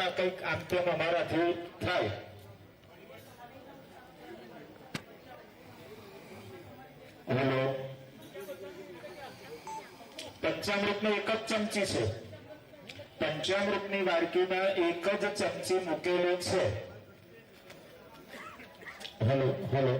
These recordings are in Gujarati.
કરતા કંઈક આમ તેમ થાય. હેલો પંચામૃતનો એક જ ચમચી છે. પંચામૃતની વાડકીમાં એક જ ચમચી મૂકેલો છે. હેલો હેલો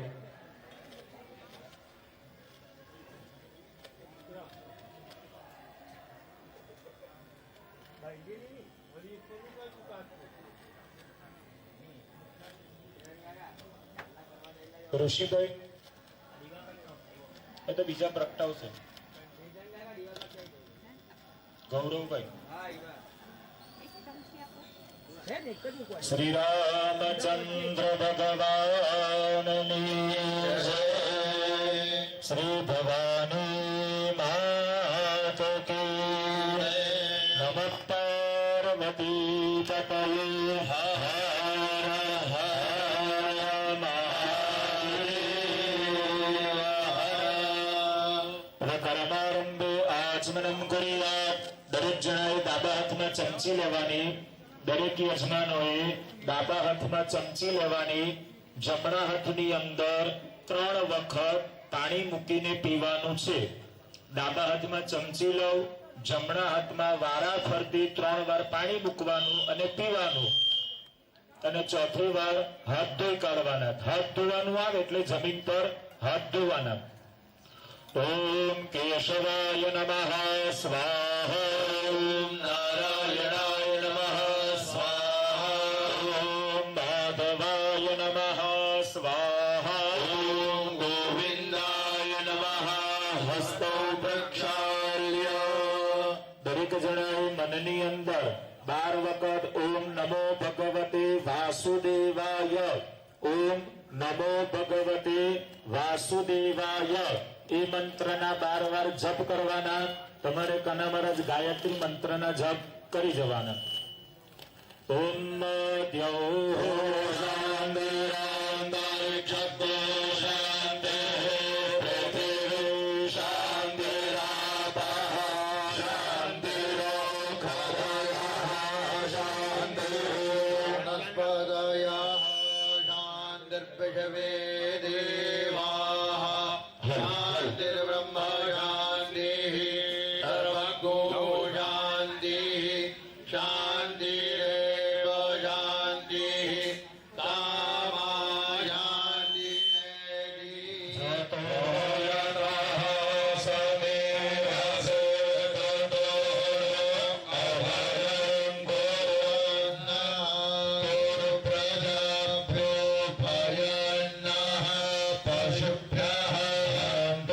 ઋષિભાઈ એ તો બીજા પ્રગટાવશે ગૌરવભાઈ. શ્રી રામચંદ્ર ભગવાનની શ્રી ભવાની માત કી નમ આચમનમ કુર્યાત દરેક જણાએ ડાબા હાથમાં ચમચી હાથમાં ચમચી લેવાની જમણા હાથની અંદર ત્રણ વખત પાણી મૂકીને પીવાનું છે ડાબા હાથમાં ચમચી લઉં જમણા હાથમાં વારા ફરતી ત્રણ વાર પાણી મૂકવાનું અને પીવાનું. અને ચોથી વાર હાથ ધોઈ કાઢવાના. હાથ ધોવાનું આવે એટલે જમીન પર હાથ ધોવાના. ઓમ કેશવાય નમઃ. સ્વાહા. નારાયણાય નમઃ. સ્વાહા. ઓમ માધવાય નમઃ. સ્વાહા. ઓમ ગોવિંદાય નમઃ. હસ્તો નમો ભગવતે વાસુદેવાય એ મંત્રના બાર વાર જપ કરવાના તમારે કના મહારાજ ગાયત્રી મંત્રના જપ કરી જવાના ઓમ દ્યો கந்தர்பிஷவே தேவாஹ. திருபிரம்மாண்டி சர்வகோஷாந்தி ஷா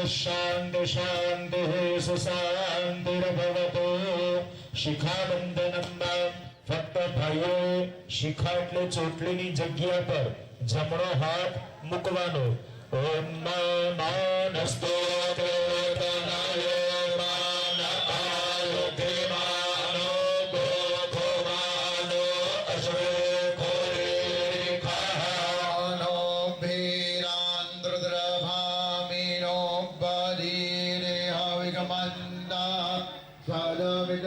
શાંતિ શાંતિ સુશાંતિર્ભવતુ શિખાબંધનમ ફક્ત ભાઈઓ શિખા એટલે ચોટલીની જગ્યા પર જમણો હાથ મૂકવાનો ઓમ માનસ્તો આનંદા સ્વાદવિદવાહવામહે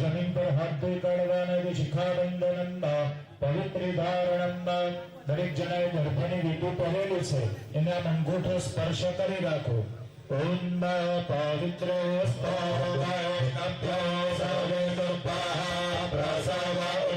જમીન પર હાથ ધોઈ કાઢવાને જે શિખાબંધનંદા પવિત્ર ધારણંદા, દરેક જણાએ ગર્ભની વીંટું પહેરેલું છે, એના અંગૂઠો સ્પર્શ કરી રાખો. ઓમ પવિત્ર સ્તોત્ર સર્વે પ્રસવા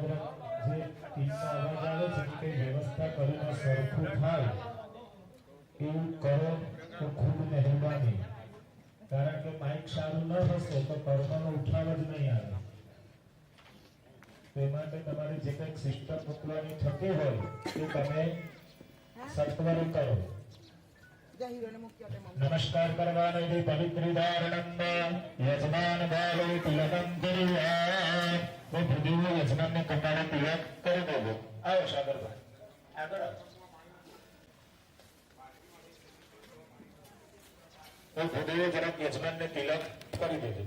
કે જે ટીમનો અવાજ આવે છે કે વ્યવસ્થા કરીને સરખું થાય એવું કરો તો ખૂબ મહેરબાની. કારણ કે માઇક સારું ન હશે તો પરમાનો ઉઠાવ જ નહીં આવે. તે માટે તમારે જે કંઈક સિસ્ટમ મૂકવાની થતી હોય તે તમે સત્વરે કરો. નમસ્કાર કરવાનો પવિત્ર ધારણમ હું પૃથ્વી યજમાનને કપાળે તિલક કરી દેવો આવો સાગરભાઈ. આગળ આવો. ભૂદેવે જરાક યજમાનને તિલક કરી દેજો.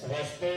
સ્વસ્તિ